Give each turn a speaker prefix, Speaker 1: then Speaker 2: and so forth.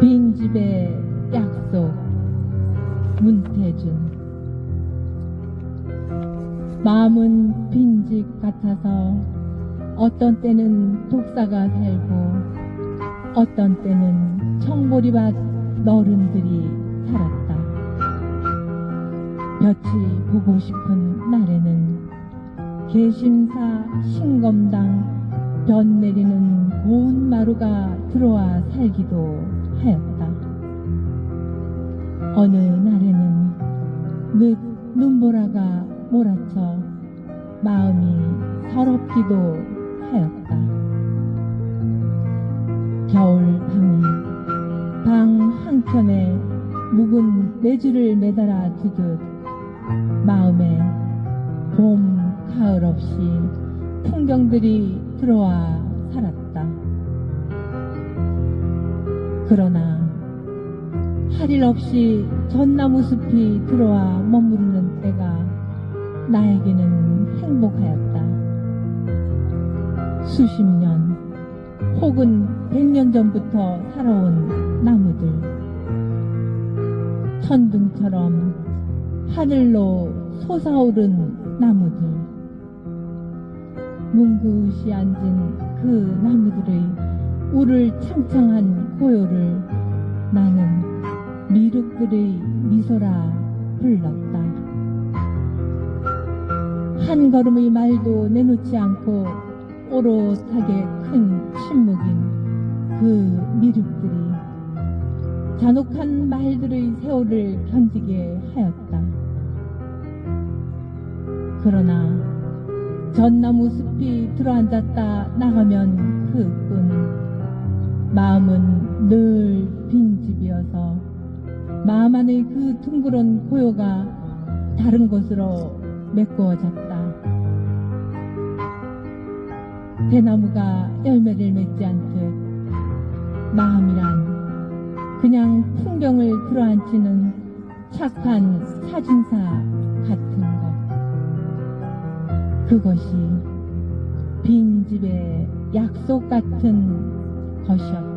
Speaker 1: 빈집의 약속 문태준 마음은 빈집 같아서 어떤 때는 독사가 살고 어떤 때는 청보리밭 너른들이 살았다. 볕이 보고 싶은 날에는 개심사 신검당 변 내리는 고운 마루가 들어와 살기도 하였다. 어느 날에는 늦 눈보라가 몰아쳐 마음이 서럽기도 하였다. 겨울 방이 방 한켠에 묵은 내주를 매달아 두듯 마음에 봄, 가을 없이 풍경들이 들어와 살았다. 그러나 할 일 없이 전나무 숲이 들어와 머무르는 때가 나에게는 행복하였다. 수십 년 혹은 백 년 전부터 살아온 나무들 천둥처럼 하늘로 솟아오른 나무들 뭉긋이 앉은 그 나무들의 울을 창창한 고요를 나는 미륵들의 미소라 불렀다. 한 걸음의 말도 내놓지 않고 오롯하게 큰 침묵인 그 미륵들이 잔혹한 말들의 세월을 견디게 하였다. 그러나 전나무 숲이 들어앉았다 나가면 그뿐 마음은 늘 빈집이어서 마음 안의 그 둥그런 고요가 다른 곳으로 메꾸어졌다. 대나무가 열매를 맺지 않듯 마음이란 그냥 풍경을 들어앉히는 착한 사진사 같은 것. 그것이 빈집의 약속 같은 것이었다.